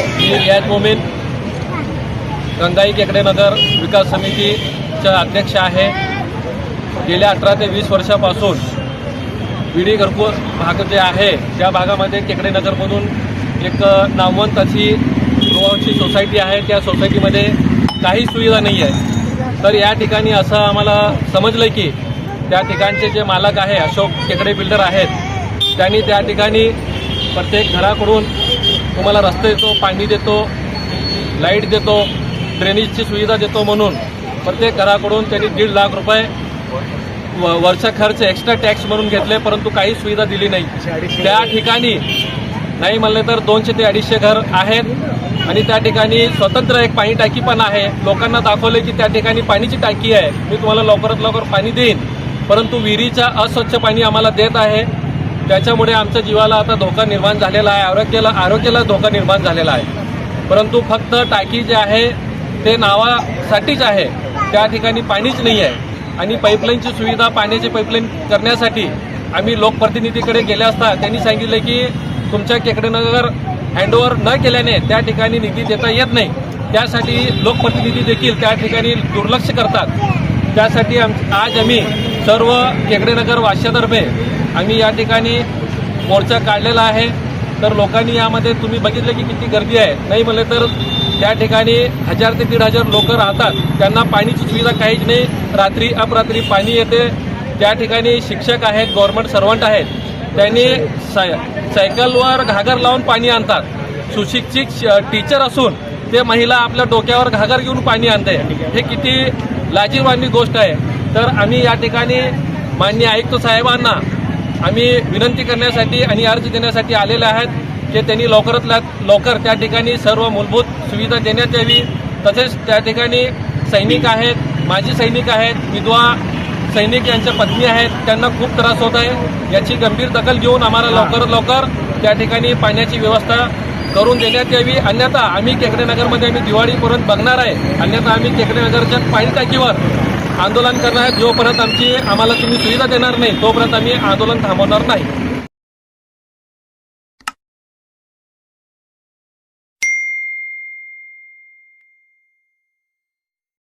रियाज मोमीन गंगाई केकडेनगर विकास समितीचा अध्यक्ष आहे. गेल्या अठरा ते वीस वर्षापासून विडी घरकुल भाग जे आहे त्या भागामध्ये केकडेनगरमधून एक नामवंत अशी गोवाची सोसायटी आहे. त्या सोसायटीमध्ये काही सुविधा नाही आहे तर या ठिकाणी असं आम्हाला समजलं की त्या ठिकाणचे जे मालक आहे अशोक केकडे बिल्डर आहेत त्यांनी त्या ठिकाणी प्रत्येक घराकडून तुम्हाला रस्ते देतो पाणी देतो लाइट देतो ड्रेनेजची सुविधा देतो म्हणून प्रत्येक घराकडून त्यांनी दीड लाख रुपये व- वर्ष खर्च एक्स्ट्रा टॅक्स म्हणून घेतले परंतु काही सुविधा दिली नाही. त्या ठिकाणी नाही म्हणले तर दोनशे ते अडीचशे घर आहेत आणि त्या ठिकाणी स्वतंत्र एक पाणी टाकी पण आहे. लोकांना दाखवले की त्या ठिकाणी पाणीची टाकी आहे. मी तुम्हाला लवकरात लवकर पाणी देईन. परंतु विहिरीचा अस्वच्छ पाणी आम्हाला देत आहे. त्याच्यामुळे आमच्या जीवाला आता धोका निर्माण झालेला आहे. आरोग्याला आरोग्याला धोका निर्माण झालेला आहे. परंतु फक्त टाकी जे आहे ते नावासाठीच आहे. त्या ठिकाणी पाणीच नाही आहे. आणि पाईपलाईनची सुविधा पाण्याची पाईपलाईन करण्यासाठी आम्ही लोकप्रतिनिधीकडे गेले असता त्यांनी सांगितले की तुमच्या केकडेनगर हँडओव्हर न केल्याने त्या ठिकाणी निधी देता येत नाही. त्यासाठी लोकप्रतिनिधी देखील त्या ठिकाणी दुर्लक्ष करतात. त्यासाठी आम आज आम्ही सर्व केकडेनगर वाशातर्फे आम्ही या ठिकाणी मोर्चा काढलेला आहे. तर लोकांनी यामध्ये तुम्ही बघितलं की किती गर्दी आहे. नाही म्हणलं तर त्या ठिकाणी हजार ते दीड हजार लोक राहतात. त्यांना पाणीची सुविधा काहीच नाही. रात्री अपरात्री पाणी येते. त्या ठिकाणी शिक्षक आहेत गव्हर्नमेंट सर्वंट आहेत. त्यांनी साय सायकलवर घागर लावून पाणी आणतात. सुशिक्षित श- टीचर असून ते महिला आपल्या डोक्यावर घागर घेऊन पाणी आणते. हे किती लाजीरवाणी गोष्ट आहे. तर आम्ही या ठिकाणी मान्य आयुक्त साहेबांना आम्ही विनंती करण्यासाठी आणि अर्ज देण्यासाठी आलेले आहेत की त्यांनी लवकरात लवकर त्या ठिकाणी सर्व मूलभूत सुविधा देण्यात यावी. तसेच त्या ठिकाणी सैनिक आहेत माजी सैनिक आहेत विधवा सैनिक यांच्या पत्नी आहेत त्यांना खूप त्रास होत आहे. याची गंभीर दखल घेऊन आम्हाला लवकरात लवकर त्या ठिकाणी पाण्याची व्यवस्था करून देण्यात यावी. अन्यथा आम्ही केकडेनगरमध्ये आम्ही दिवाळीपर्यंत बघणार आहे. अन्यथा आम्ही केकडेनगरच्या पाणी टाकीवर आंदोलन करणार जोपर्यंत आमची आम्हाला तुम्ही सुविधा देणार नाही तोपर्यंत आम्ही आंदोलन थांबवणार नाही.